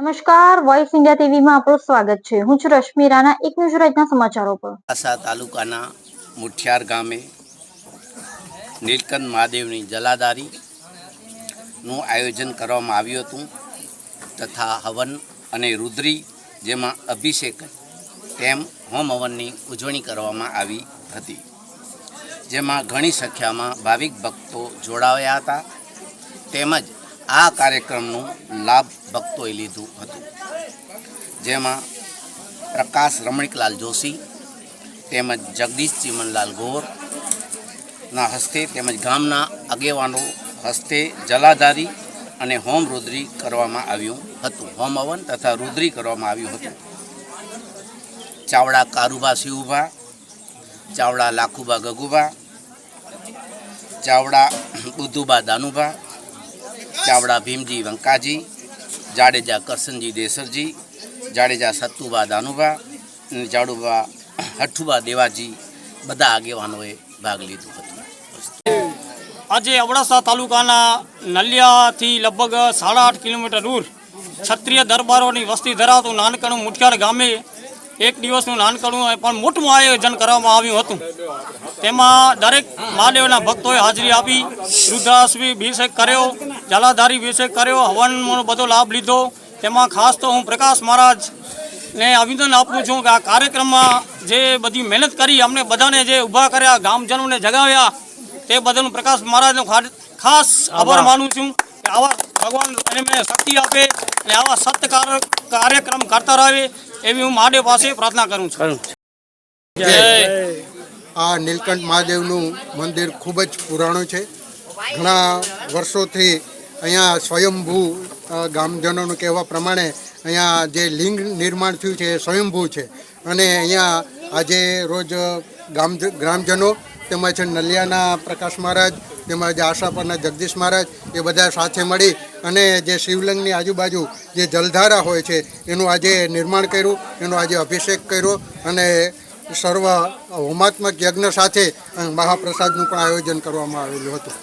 નમસ્કાર voice India ટીવીમાં આપણું સ્વાગત છે. હું છું રશ્મિ રાણા, એક ન્યૂઝ રાજના સમાચારો પર. આસા તાલુકાના મુઠિયાર ગામે નીલકંઠ મહાદેવની જલાદારીનું આયોજન કરવામાં આવ્યું હતું તથા હવન અને રુદ્રી જેમાં અભિષેક તેમ હોમ હવનની ઉજવણી કરવામાં આવી હતી, જેમાં ઘણી સંખ્યામાં ભાવિક ભક્તો જોડાયા હતા. તેમજ આ કાર્યક્રમનો લાભ ભક્તોએ લીધું હતું. જેમાં પ્રકાશ રમણીકલાલ જોશી, તેમજ જગદીશ ચીમનલાલ ગોરના હસ્તે તેમજ ગામના આગેવાનો હસ્તે જલાધારી અને હોમ રુદ્રી કરવામાં આવ્યું હતું. હોમ હવન તથા રુદ્રી કરવામાં આવ્યું હતું. ચાવડા કારુબા શિવભા, ચાવડા લાખુબા ગગુબા ચાવડા બુદ્ધુબા દાનુભા ચાવડા ભીમજી વંકાજી, જાડેજા કરશનજી દેસરજી, જાડેજા સત્તુબા દાનુભા અને જાડુબા હઠ્ઠુબા દેવાજી બધા આગેવાનોએ ભાગ લીધો હતો. આજે અબડાસા તાલુકાના નલિયાથી લગભગ સાડા આઠ કિલોમીટર દૂર ક્ષત્રિય દરબારોની વસ્તી ધરાવતું નાનકણું મુઠિયાર ગામે એક દિવસનું નાનકડું પણ મોટું આયોજન કરવામાં આવ્યું હતું. તેમાં દરેક મહાદેવના ભક્તોએ હાજરી આપી રુદ્રાશ્રી અભિષેક કર્યો જલાધારી અભિષેક કર્યો હવનનો બધો લાભ લીધો. તેમાં ખાસ તો હું પ્રકાશ મહારાજ ને અભિનંદન આપું છું કે આ કાર્યક્રમમાં જે બધી મહેનત કરી અમને બધાને જે ઊભા કર્યા ગામજનોને જગાવ્યા તે બદલ પ્રકાશ મહારાજનો ખાસ આભાર માનું છું કે આવા ભગવાન એને મને શક્તિ આપે અને આવા સત્ય કાર- કાર્યક્રમ કરતા રહે. એવી હું મહાદેવ પાસે પ્રાર્થના કરું છું. આ નીલકંઠ મહાદેવનું મંદિર ખૂબ જ પુરાણું છે. ઘણા વર્ષોથી અહીંયા સ્વયંભૂ ગામજનોનું કહેવા પ્રમાણે અહીંયા જે લિંગ નિર્માણ થયું છે એ સ્વયંભૂ છે. અને અહીંયા આજે રોજ ગામ ગ્રામજનો તેમજ નલિયાના પ્રકાશ મહારાજ તેમજ આશાપરના જગદીશ મહારાજ એ બધા સાથે મળી અને જે શિવલિંગની આજુબાજુ જે જલધારા હોય છે, એનું આજે નિર્માણ કર્યું, એનો આજે અભિષેક કર્યો અને સર્વ હોમાત્મક યજ્ઞ સાથે મહાપ્રસાદનું પણ આયોજન કરવામાં આવેલું હતું.